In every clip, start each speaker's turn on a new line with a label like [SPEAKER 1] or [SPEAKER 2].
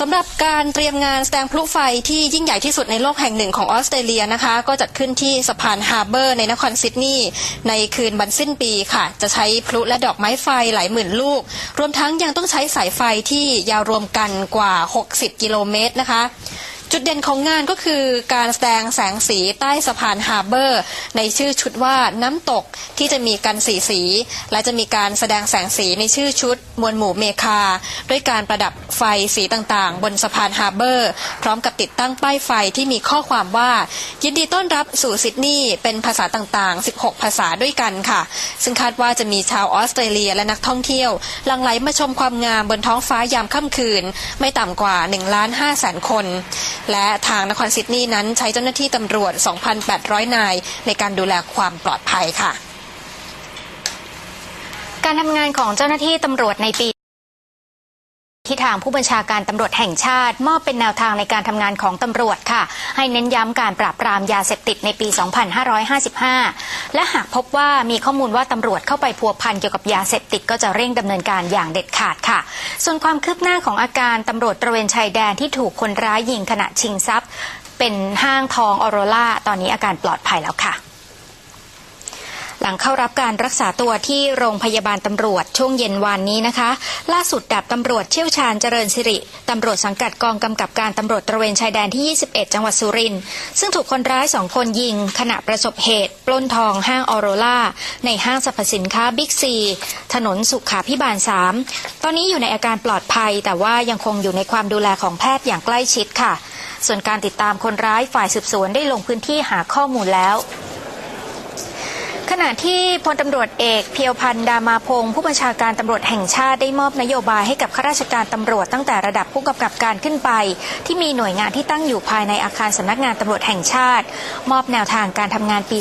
[SPEAKER 1] สำหรับการเตรียมงานแสดงพลุไฟที่ยิ่งใหญ่ที่สุดในโลกแห่งหนึ่งของออสเตรเลียนะคะ ก็จัดขึ้นที่สะพานฮาร์เบอร์ในนครซิดนีย์ในคืนวันสิ้นปีค่ะ จะใช้พลุและดอกไม้ไฟหลายหมื่นลูก รวมทั้งยังต้องใช้สายไฟที่ยาวรวมกันกว่า 60 กิโลเมตรนะคะ จุดเด่นของงานก็คือการแสดงแสงสีใต้สะพานฮาร์เบอร์ ในชื่อชุดว่าน้ำตกที่จะมีกันสีสี และจะมีการแสดงแสงสีในชื่อชุด มวลหมู่เมคา ด้วยการประดับไฟสีต่างๆ บนสะพานฮาร์เบอร์ พร้อมกับติดตั้งป้ายไฟที่มีข้อความว่า ยินดีต้อนรับสู่ซิดนีย์เป็นภาษาต่างๆ 16 ภาษาด้วยกันค่ะ ซึ่งคาดว่าจะมีชาวออสเตรเลียและนักท่องเที่ยวหลั่งไหลมาชมความงามบนท้องฟ้ายามค่ำคืน ไม่ต่ำกว่า1ล้าน5แสนคนและทางนครซิดนีย์นั้นใช้เจ้าหน้าที่ตำรวจ 2,800 นาย ในการดูแลความปลอดภัยค่ะ
[SPEAKER 2] การทำงานของเจ้าหน้าที่ตำรวจในปี ที่ทางผู้บัญชาการตำรวจแห่งชาติ มอบเป็นแนวทางในการทำงานของตำรวจค่ะ ให้เน้นย้ำการปราบปรามยาเสพติดในปี 2555 และหากพบว่ามีข้อมูลว่าตำรวจเข้าไปพัวพันเกี่ยวกับยาเสพติดก็จะเร่งดำเนินการอย่างเด็ดขาดค่ะ ส่วนความคืบหน้าของอาการตำรวจตระเวนชายแดนที่ถูกคนร้ายยิงขณะชิงทรัพย์ เป็นห้างทองออโรล่าตอนนี้อาการปลอดภัยแล้วค่ะ หลังเข้ารับการรักษาตัวที่โรงพยาบาลตำรวจช่วงเย็นวานนี้นะคะ ล่าสุดดาบตำรวจเชี่ยวชาญเจริญสิริตำรวจสังกัดกองกำกับการตำรวจตระเวนชายแดนที่ 21 จังหวัดสุรินทร์ซึ่งถูกคนร้ายสองคนยิง ขณะประสบเหตุ ปล้นทองห้างออโรล่าในห้างสรรพสินค้าบิ๊กซีถนนสุขาพิบาล 3 ตอนนี้อยู่ในอาการปลอดภัย แต่ว่ายังคงอยู่ในความดูแลของแพทย์อย่างใกล้ชิดค่ะ ส่วนการติดตามคนร้ายฝ่ายสืบสวนได้ลงพื้นที่หาข้อมูลแล้ว ขณะที่พลตำรวจเอกเพียวพันธ์ดามาพงศ์ผู้บัญชาการตำรวจแห่งชาติได้มอบนโยบายให้กับข้าราชการตำรวจตั้งแต่ระดับผู้กำกับการขึ้นไป ที่มีหน่วยงานที่ตั้งอยู่ภายในอาคารสำนักงานตำรวจแห่งชาติ มอบแนวทางการทำงานปี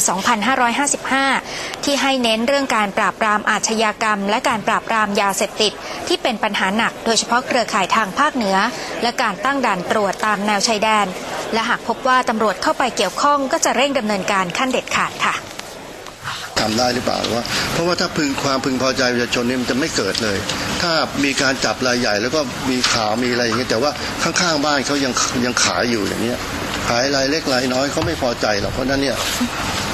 [SPEAKER 2] 2555 ที่ให้เน้นเรื่องการปราบปรามอาชญากรรม และการปราบปรามยาเสพติด ที่เป็นปัญหาหนัก โดยเฉพาะเครือข่ายทางภาคเหนือ และการตั้งด่านตรวจตามแนวชายแดน และหากพบว่าตำรวจเข้าไปเกี่ยวข้องก็จะเร่งดำเนินการขั้นเด็ดขาดค่ะ
[SPEAKER 3] ทำได้หรือเปล่าว่า เพราะว่าถ้าพึงความพึงพอใจประชาชนนี่มันจะไม่เกิดเลย ถ้ามีการจับรายใหญ่ แล้วก็มีข่าวมีอะไรอย่างเงี้ยแต่ว่าข้างๆบ้านเขายังยังขายอยู่อย่างเงี้ยขายรายเล็กรายน้อยเขาไม่พอใจหรอกเพราะฉะนั้นเนี่ย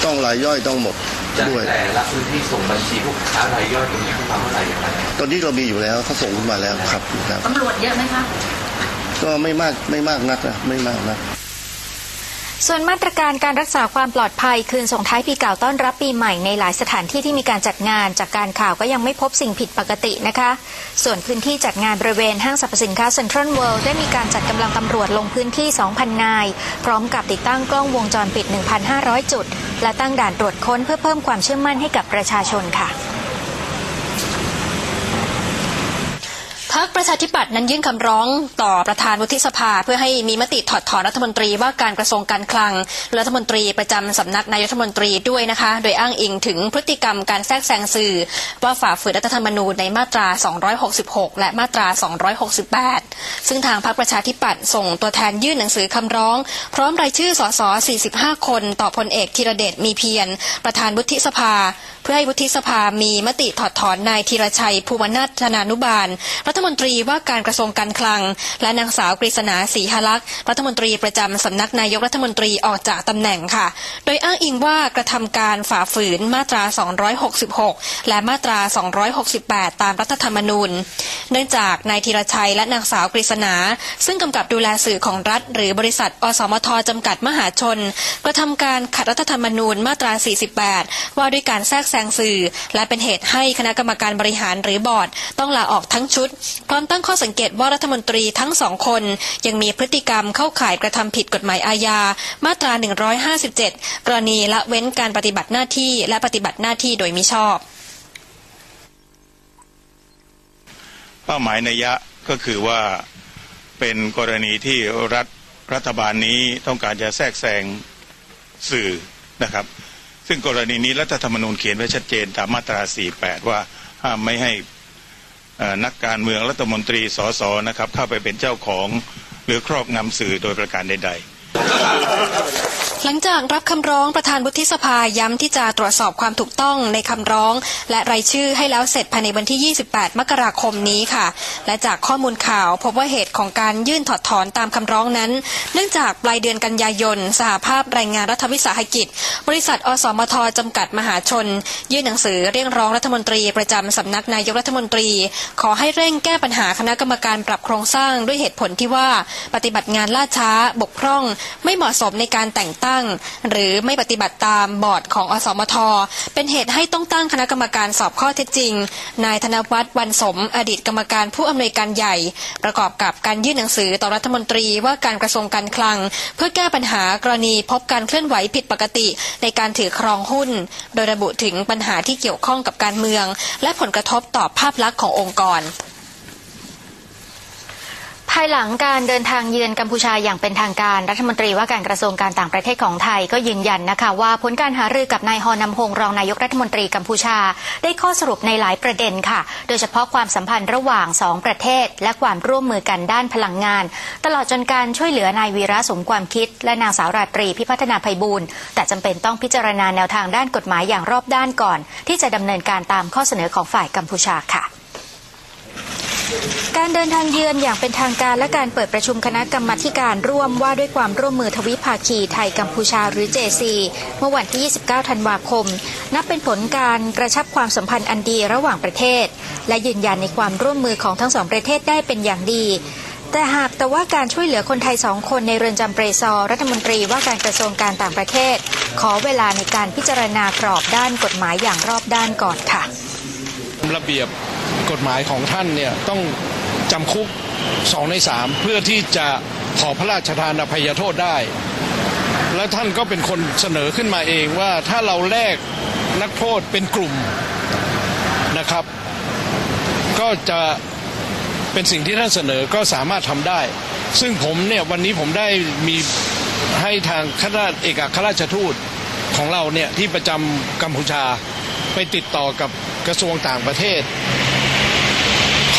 [SPEAKER 3] ต้องรายย่อยต้องหมด
[SPEAKER 4] จาก
[SPEAKER 3] ด้วย
[SPEAKER 4] แต่ละพื้นที่ส่งบัญชีผู้ค้ารายย่อยตรงนี้เข้ามาเมื่อไหร่อย่างไร
[SPEAKER 3] ตอนนี้เรามีอยู่แล้วเขาส่งขึ้นมาแล้วครับครับ
[SPEAKER 5] ตำรวจเยอะไหมคะ
[SPEAKER 3] ก็ไม่มากไม่มากนักนะไม่มากนัก
[SPEAKER 2] ส่วนมาตรการการรักษาความปลอดภัยคืนส่งท้ายปีเก่าต้อนรับปีใหม่ในหลายสถานที่ที่มีการจัดงาน จากการข่าวก็ยังไม่พบสิ่งผิดปกตินะคะ ส่วนพื้นที่จัดงานบริเวณห้างสรรพสินค้าเซ็นทรัลเวิลด์ได้มีการจัดกำลังตำรวจลงพื้นที่ 2,000 นาย พร้อมกับติดตั้งกล้องวงจรปิด 1,500 จุด และตั้งด่านตรวจค้นเพื่อเพิ่มความเชื่อมั่นให้กับประชาชนค่ะ
[SPEAKER 1] พักประชาธิปัตย์นั้นยื่นคำร้องต่อประธานวุฒิสภา เพื่อให้มีมติถอดถอนรัฐมนตรีว่าการกระทรวงการคลังรัฐมนตรีประจำสำนักนายรัฐมนตรีด้วยนะคะ โดยอ้างอิงถึงพฤติกรรมการแทรกแซงสื่อ ว่าฝ่าฝืนรัฐธรรมนูญในมาตรา 266 และมาตรา 268 ซึ่งทางพรรคประชาธิปัตย์ส่งตัวแทนยื่นหนังสือคำร้อง พร้อมรายชื่อสส45 คน ต่อพลเอกธีรเดชมีเพียรประธานวุฒิสภาเพื่อให้วุฒิสภามีมติถอดถอนนายธีรชัย ภูวนาถนานุบาล รัฐมนตรีว่าการกระทรวงการคลัง และนางสาวกฤษณาศรีหลักษ์รัฐมนตรีประจำสำนักนายกรัฐมนตรีออกจากตำแหน่งค่ะ โดยอ้างอิงว่ากระทำการฝ่าฝืนมาตรา 266 และมาตรา 268 ตามรัฐธรรมนูญ เนื่องจากนายธีรชัยและนางสาวกฤษณา ซึ่งกำกับดูแลสื่อของรัฐ หรือบริษัท อสมทจำกัดมหาชน กระทำการขัดรัฐธรรมนูญมาตรา 48 ว่าด้วยการแทรกแซงสื่อ และเป็นเหตุให้คณะกรรมการบริหารหรือบอร์ด ต้องลาออกทั้งชุด พร้อมตั้งข้อสังเกตว่ารัฐมนตรีทั้งสองคน ยังมีพฤติกรรมเข้าข่ายกระทำผิดกฎหมายอาญา มาตรา 157 กรณีละเว้นการปฏิบัติหน้าที่ และปฏิบัติหน้าที่โดยมิชอบ
[SPEAKER 6] เป้าหมายนัยะก็คือว่าเป็นกรณีที่รัฐรัฐบาลนี้ต้องการจะแทรกแซงสื่อนะครับ ซึ่งกรณีนี้รัฐธรรมนูญเขียนไว้ชัดเจนตามมาตรา 48 ว่าห้ามไม่ให้นักการเมืองรัฐมนตรีสสนะครับเข้าไปเป็นเจ้าของหรือครอบงำสื่อโดยประการใดๆ
[SPEAKER 1] หลังจากรับคำร้องประธานวุฒิสภาย้ำที่จะตรวจสอบความถูกต้องในคำร้อง และรายชื่อให้แล้วเสร็จภายในวันที่ 28 มกราคมนี้ค่ะ และจากข้อมูลข่าวพบว่าเหตุของการยื่นถอดถอนตามคำร้องนั้น เนื่องจากปลายเดือนกันยายน สหภาพแรงงานรัฐวิสาหกิจ บริษัท อสมทจำกัดมหาชน ยื่นหนังสือเรียกร้องรัฐมนตรีประจำสำนักนายกรัฐมนตรี ขอให้เร่งแก้ปัญหาคณะกรรมการปรับโครงสร้างด้วยเหตุผลที่ว่า ปฏิบัติงานล่าช้าบกพร่อง ไม่เหมาะสมในการแต่งตั้งหรือไม่ปฏิบัติตามบอร์ดของอสมท เป็นเหตุให้ต้องตั้งคณะกรรมการสอบข้อเท็จจริง นายธนวัฒน์วันสม อดีตกรรมการผู้อำนวยการใหญ่ ประกอบกับการยื่นหนังสือต่อรัฐมนตรีว่าการกระทรวงการคลัง เพื่อแก้ปัญหากรณีพบการเคลื่อนไหวผิดปกติ ในการถือครองหุ้น โดยระบุถึงปัญหาที่เกี่ยวข้องกับการเมือง และผลกระทบต่อภาพลักษณ์ขององค์กร
[SPEAKER 2] ภายหลังการเดินทางเยือนกัมพูชาอย่างเป็นทางการรัฐมนตรีว่าการกระทรวงการต่างประเทศของไทยก็ยืนยันนะคะว่าผลการหารือกับนายฮอนำฮงรองนายกรัฐมนตรีกัมพูชา ได้ข้อสรุปในหลายประเด็นค่ะ โดยเฉพาะความสัมพันธ์ระหว่างสองประเทศ และความร่วมมือกันด้านพลังงาน ตลอดจนการช่วยเหลือนายวีระสมความคิด และนางสาวราตรีพิพัฒนาภัยบูลย์แต่จำเป็นต้องพิจารณาแนวทางด้านกฎหมายอย่างรอบด้านก่อน ที่จะดำเนินการตามข้อเสนอของฝ่ายกัมพูชาค่ะ การเดินทางเยือนอย่างเป็นทางการและการเปิดประชุมคณะกรรมาการร่วมว่าด้วยความร่วมมือทวิภาคีไทยกัมพูชาหรือ JC เมื่อวันที่ 29 ธันวาคม นับเป็นผลการกระชับความสัมพันธ์อันดีระหว่างประเทศ และยืนยันในความร่วมมือของทั้งสองประเทศได้เป็นอย่างดีแต่หากแต่ว่าการช่วยเหลือคนไทยสองคนในเรือนจำเปรซอร์รัฐมนตรีว่าการกระทรวงการต่างประเทศ ขอเวลาในการพิจารณากรอบด้านกฎหมายอย่างรอบด้านก่อนค่ะ
[SPEAKER 5] ระเบียบ กฎหมายของท่านเนี่ยต้องจำคุกสองในสามเพื่อที่จะขอพระราชทานอภัยโทษได้ และท่านก็เป็นคนเสนอขึ้นมาเองว่าถ้าเราแลกนักโทษเป็นกลุ่มนะครับ ก็จะเป็นสิ่งที่ท่านเสนอก็สามารถทำได้ ซึ่งผมเนี่ยวันนี้ผมได้มีให้ทางข้าราชเอกอัครราชทูตของเราเนี่ยที่ประจำกัมพูชาไปติดต่อกับกระทรวงต่างประเทศ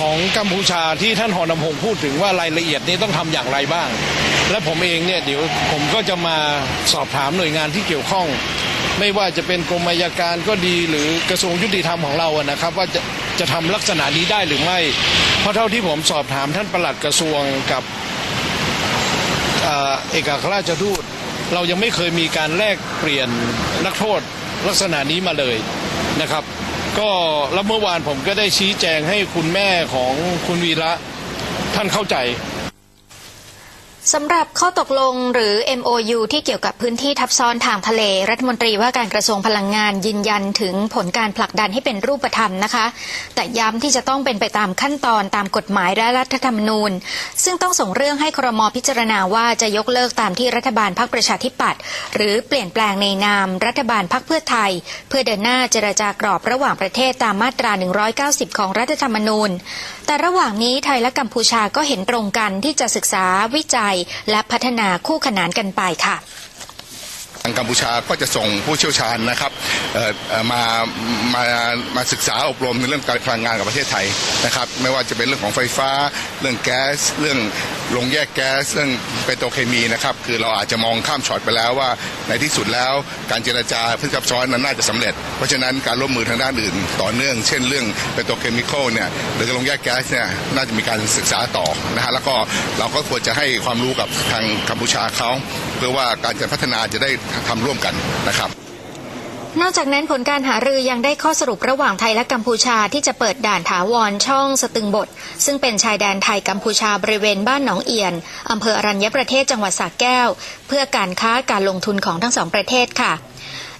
[SPEAKER 5] ของกัมพูชาที่ท่านหอนำพงพูดถึงว่ารายละเอียดนี้ต้องทำอย่างไรบ้าง และผมเองเนี่ยเดี๋ยวผมก็จะมาสอบถามหน่วยงานที่เกี่ยวข้อง ไม่ว่าจะเป็นกรมอัยการก็ดีหรือกระทรวงยุติธรรมของเราอะนะครับ ว่าจะจะทำลักษณะนี้ได้หรือไม่ เพราะเท่าที่ผมสอบถามท่านประหลัดกระทรวงกับเอกอัครราชทูตเรายังไม่เคยมีการแลกเปลี่ยนนักโทษลักษณะนี้มาเลยนะครับ ก็แล้วเมื่อวานผมก็ได้ชี้แจงให้คุณแม่ของคุณวีระท่านเข้าใจ
[SPEAKER 2] สำหรับข้อตกลงหรือ MOU ที่เกี่ยวกับพื้นที่ทับซ้อนทางทะเล รัฐมนตรีว่าการกระทรวงพลังงานยืนยันถึงผลการผลักดันให้เป็นรูปธรรมนะคะ แต่ย้ำที่จะต้องเป็นไปตามขั้นตอนตามกฎหมายและรัฐธรรมนูญ ซึ่งต้องส่งเรื่องให้ครมพิจารณาว่าจะยกเลิกตามที่รัฐบาลพรรคประชาธิปัตย์หรือเปลี่ยนแปลงในนาม รัฐบาลพรรคเพื่อไทย เพื่อเดินหน้าเจรจากรอบระหว่างประเทศตามมาตรา 190 ของรัฐธรรมนูญ แต่ระหว่างนี้ไทยและกัมพูชาก็เห็นตรงกันที่จะศึกษาวิจัยและพัฒนาคู่ขนานกันไปค่ะ
[SPEAKER 7] ทางกัมพูชาก็จะส่งผู้เชี่ยวชาญนะครับมามามาศึกษาอบรมในเรื่องการพลังงานกับประเทศไทยนะครับ ไม่ว่าจะเป็นเรื่องของไฟฟ้า เรื่องแก๊ส เรื่อง โรงแยกแก๊สเรื่องเปโตรเคมีนะครับคือเราอาจจะมองข้ามช็อตไปแล้วว่า ในที่สุดแล้วการเจรจาเพื่อซับซ้อนนั้นน่าจะสำเร็จ เพราะฉะนั้นการร่วมมือทางด้านอื่นต่อเนื่อง เช่นเรื่องเปโตรเคมีคอลเนี่ยหรือโรงแยกแก๊สเนี่ยน่าจะมีการศึกษาต่อนะฮะแล้วก็เราก็ควรจะให้ความรู้กับทางกัมพูชาเขาเพื่อว่าการจะพัฒนาจะได้ทำร่วมกันนะครับ
[SPEAKER 2] นอกจากนั้นผลการหารือยังได้ข้อสรุประหว่างไทยและกัมพูชาที่จะเปิดด่านถาวรช่องสตึงบท ซึ่งเป็นชายแดนไทยกัมพูชาบริเวณบ้านหนองเอียนอำเภออรัญญประเทศจังหวัดสระแก้ว เพื่อการค้าการลงทุนของทั้งสองประเทศค่ะ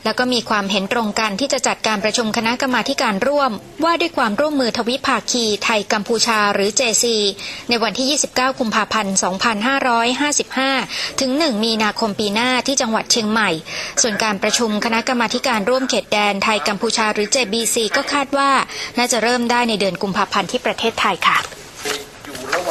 [SPEAKER 2] แล้วก็มีความเห็นตรงกันที่จะจัดการประชุมคณะกรรมาการร่วม ว่าด้วยความร่วมมือทวิภาคีไทยกัมพูชาหรือ JC ในวันที่ 29 กุมภาพันธ์ 2555 ถึง 1 มีนาคมปีหน้าที่จังหวัดเชียงใหม่ ส่วนการประชุมคณะกรรมาการร่วมเขตแดนไทยกัมพูชาหรือ JBC ก็คาดว่า น่าจะเริ่มได้ในเดือนกุมภาพันธ์ที่ประเทศไทยค่ะ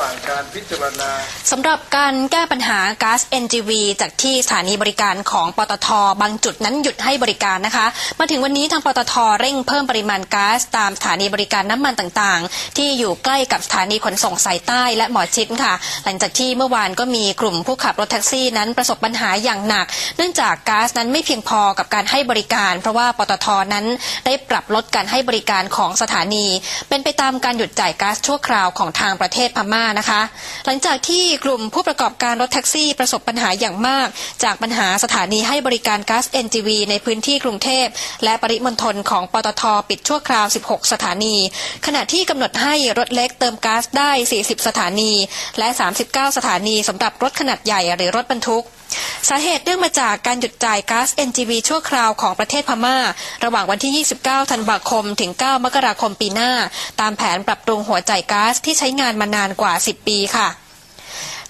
[SPEAKER 8] ว่างการพิจารณา
[SPEAKER 1] สำหรับการแก้ปัญหาก๊าซ NGV จากที่สถานีบริการของปตท บางจุดนั้นหยุดให้บริการนะคะ มาถึงวันนี้ทางปตทเร่งเพิ่มปริมาณก๊าซตามสถานีบริการน้ำมันต่างๆ ที่อยู่ใกล้กับสถานีขนส่งสายใต้และหมอชิดค่ะ หลังจากที่เมื่อวานก็มีกลุ่มผู้ขับรถแท็กซี่นั้นประสบปัญหาอย่างหนัก เนื่องจากก๊าซนั้นไม่เพียงพอกับการให้บริการ เพราะว่าปตทนั้นได้ปรับลดการให้บริการของสถานี เป็นไปตามการหยุดจ่ายก๊าซชั่วคราวของทางประเทศพม่านะคะ หลังจากที่กลุ่มผู้ประกอบการรถแท็กซี่ประสบปัญหาอย่างมาก จากปัญหาสถานีให้บริการก๊าซ NGV ในพื้นที่กรุงเทพ และปริมณฑลของปตทปิดชั่วคราว 16 สถานี ขณะที่กำหนดให้รถเล็กเติมก๊าซได้ 40 สถานี และ 39 สถานีสำหรับรถขนาดใหญ่หรือรถบรรทุก สาเหตุเนื่องมาจากการหยุดจ่ายก๊าซ NGV ชั่วคราวของประเทศพม่า ระหว่างวันที่ 29 ธันวาคม ถึง 9 มกราคมปีหน้า ตามแผนปรับปรุงหัวจ่ายก๊าซที่ใช้งานมานานกว่า 10 ปีค่ะ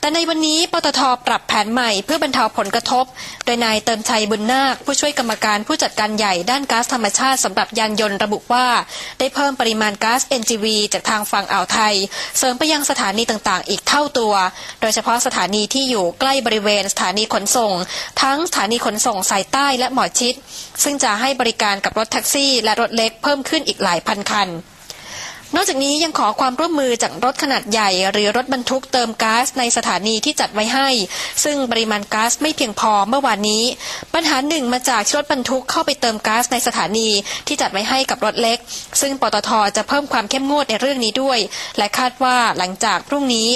[SPEAKER 1] แต่ในวันนี้ปตทปรับแผนใหม่เพื่อบรรเทาผลกระทบ โดยนายเติมชัยบุญนาค ผู้ช่วยกรรมการผู้จัดการใหญ่ด้านก๊าซธรรมชาติสำหรับยานยนต์ระบุว่า ได้เพิ่มปริมาณก๊าซ NGV จากทางฝั่งอ่าวไทย เสริมไปยังสถานีต่างๆ อีกเท่าตัว โดยเฉพาะสถานีที่อยู่ใกล้บริเวณสถานีขนส่ง ทั้งสถานีขนส่งสายใต้และหมอชิดซึ่งจะให้บริการกับรถแท็กซี่ และรถเล็กเพิ่มขึ้นอีกหลายพันคัน นอกจากนี้ยังขอความร่วมมือจากรถขนาดใหญ่ หรือรถบรรทุกเติมก๊าซในสถานีที่จัดไว้ให้ ซึ่งปริมาณก๊าซไม่เพียงพอเมื่อวานนี้ ปัญหาหนึ่งมาจากรถบรรทุกเข้าไปเติมก๊าซในสถานีที่จัดไว้ให้กับรถเล็ก ซึ่งปตทจะเพิ่มความเข้มงวดในเรื่องนี้ด้วย และคาดว่าหลังจากพรุ่งนี้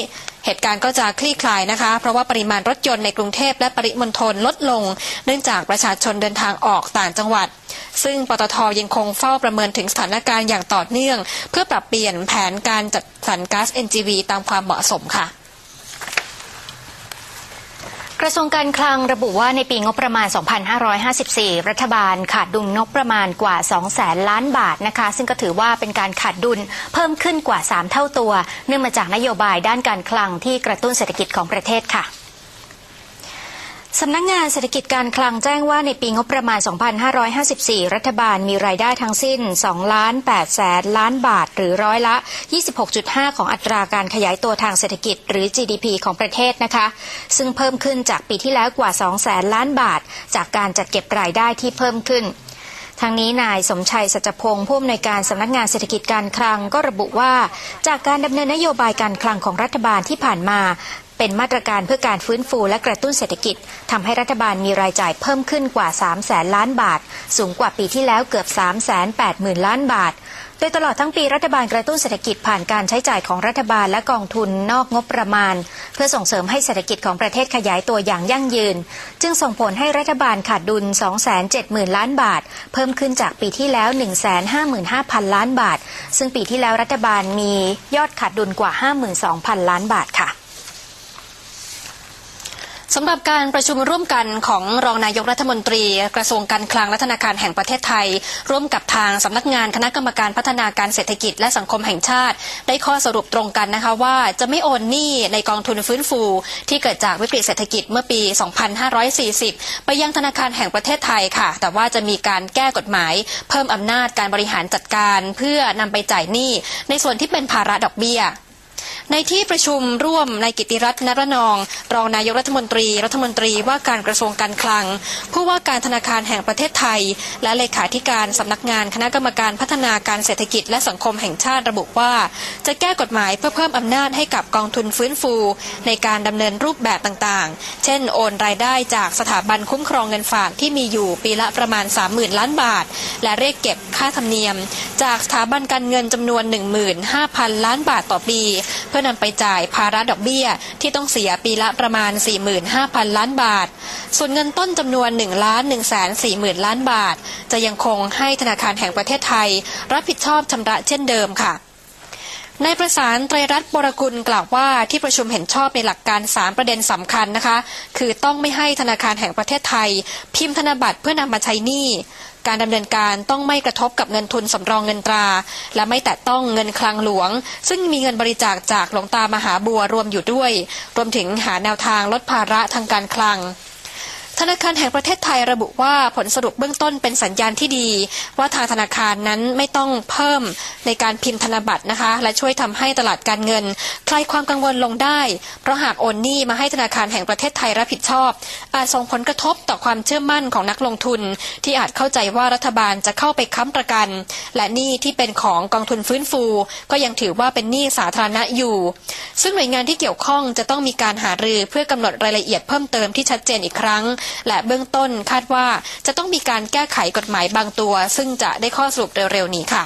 [SPEAKER 1] เหตุการณ์ก็จะคลี่คลายนะคะ เพราะว่าปริมาณรถยนต์ในกรุงเทพและปริมณฑลลดลง เนื่องจากประชาชนเดินทางออกต่างจังหวัด ซึ่งปตทยังคงเฝ้าประเมินถึงสถานการณ์อย่างต่อเนื่อง เพื่อปรับเปลี่ยนแผนการจัดสรรก๊าซ NGV ตามความเหมาะสมค่ะ
[SPEAKER 2] กระทรวงการคลังระบุว่าในปีงบประมาณ 2554 รัฐบาลขาดดุลงบประมาณกว่า 2 แสนล้านบาทนะคะ ซึ่งก็ถือว่าเป็นการขาดดุลเพิ่มขึ้นกว่า 3 เท่าตัว เนื่องมาจากนโยบายด้านการคลังที่กระตุ้นเศรษฐกิจของประเทศค่ะ สำนักงงานเศรษฐกิจการคลังแจ้งว่าในปีงบประมาณ 2554 รัฐบาลมีรายได้ทั้งสิ้น 2 ล้าน8แสนล้านบาท หรือร้อยละ 26.5 ของอัตราการขยายตัวทางเศรษฐกิจ หรือ GDP ของประเทศนะคะ ซึ่งเพิ่มขึ้นจากปีที่แล้วกว่า 2 แสนล้านบาท จากการจัดเก็บรายได้ที่เพิ่มขึ้นทางนี้นายสมชัยสัจพงศ์ผู้อำนวยการสำนักงานเศรษฐกิจการคลังก็ระบุว่า จากการดำเนินนโยบายการคลังของรัฐบาลที่ผ่านมา เป็นมาตรการเพื่อการฟื้นฟูและกระตุ้นเศรษฐกิจทำให้รัฐบาลมีรายจ่ายเพิ่มขึ้นกว่า3แสนล้านบาท สูงกว่าปีที่แล้วเกือบ 3 8 0 0 0 0 ล้านบาท โดยตลอดทั้งปีรัฐบาลกระตุ้นเศรษฐกิจผ่านการใช้จ่ายของรัฐบาลและกองทุนนอกงบประมาณ เพื่อส่งเสริมให้เศรษฐกิจของประเทศขยายตัวอย่างยั่งยืน จึงส่งผลให้รัฐบาลขาดดุล 270,000 ล้านบาท เพิ่มขึ้นจากปีที่แล้ว 155,000 ล้านบาท ซึ่งปีที่แล้วรัฐบาลมียอดขาดดุลกว่า 52,000 ล้านบาทค่ะ
[SPEAKER 1] สำหรับการประชุมร่วมกันของรองนายกรัฐมนตรี กระทรวงการคลังและธนาคารแห่งประเทศไทย ร่วมกับทางสำนักงานคณะกรรมการพัฒนาการเศรษฐกิจและสังคมแห่งชาติ ได้ข้อสรุปตรงกันนะคะว่าจะไม่โอนหนี้ในกองทุนฟื้นฟู ที่เกิดจากวิกฤตเศรษฐกิจเมื่อปี 2540 ไปยังธนาคารแห่งประเทศไทยค่ะ แต่ว่าจะมีการแก้กฎหมาย เพิ่มอำนาจการบริหารจัดการ เพื่อนำไปจ่ายหนี้ในส่วนที่เป็นภาระดอกเบี้ย ในที่ประชุมร่วมนายกิติรัตน์นรนอง รองนายกรัฐมนตรี รัฐมนตรีว่าการกระทรวงการคลัง ผู้ว่าการธนาคารแห่งประเทศไทย และเลขาธิการสำนักงานคณะกรรมการพัฒนาการเศรษฐกิจและสังคมแห่งชาติระบุว่า จะแก้กฎหมายเพื่อเพิ่มอำนาจให้กับกองทุนฟื้นฟู ในการดำเนินรูปแบบต่างๆ เช่น โอนรายได้จากสถาบันคุ้มครองเงินฝากที่มีอยู่ปีละประมาณ 30,000 ล้านบาท และเรียกเก็บค่าธรรมเนียม จากสถาบันการเงินจำนวน 15,000 ล้านบาทต่อปีพื่อนำไปจ่ายภาระดอกเบี้ย ที่ต้องเสียปีละประมาณ 45,000 ล้านบาท ส่วนเงินต้นจำนวน1ล้าน1แสน40,000ล้านบาท จะยังคงให้ธนาคารแห่งประเทศไทย รับผิดชอบชำระเช่นเดิมค่ะนายประสานไตรรัตน์บรกุลกล่าวว่าที่ประชุมเห็นชอบในหลักการ 3 ประเด็นสำคัญนะคะ คือต้องไม่ให้ธนาคารแห่งประเทศไทย พิมพ์ธนบัตรเพื่อนำมาใช้หนี้ การดำเนินการต้องไม่กระทบกับเงินทุนสำรองเงินตรา และไม่แตะต้องเงินคลังหลวง ซึ่งมีเงินบริจาคจากหลวงตามหาบัวรวมอยู่ด้วย รวมถึงหาแนวทางลดภาระทางการคลัง ธนาคารแห่งประเทศไทยระบุว่าผลสรุปเบื้องต้นเป็นสัญญาณที่ดี ว่าทางธนาคารนั้นไม่ต้องเพิ่มในการพิมพ์ธนบัตรนะคะ และช่วยทำให้ตลาดการเงิน คลายความกังวลลงได้ เพราะหากโอนหนี้มาให้ธนาคารแห่งประเทศไทยรับผิดชอบ อาจส่งผลกระทบต่อความเชื่อมั่นของนักลงทุน ที่อาจเข้าใจว่ารัฐบาลจะเข้าไปค้ำประกัน และหนี้ที่เป็นของกองทุนฟื้นฟู ก็ยังถือว่าเป็นหนี้สาธารณะอยู่ ซึ่งหน่วยงานที่เกี่ยวข้องจะต้องมีการหารือเพื่อกำหนดรายละเอียดเพิ่มเติมที่ชัดเจนอีกครั้งและเบื้องต้นคาดว่าจะต้องมีการแก้ไขกฎหมายบางตัว ซึ่งจะได้ข้อสรุปเร็วๆนี้ค่ะ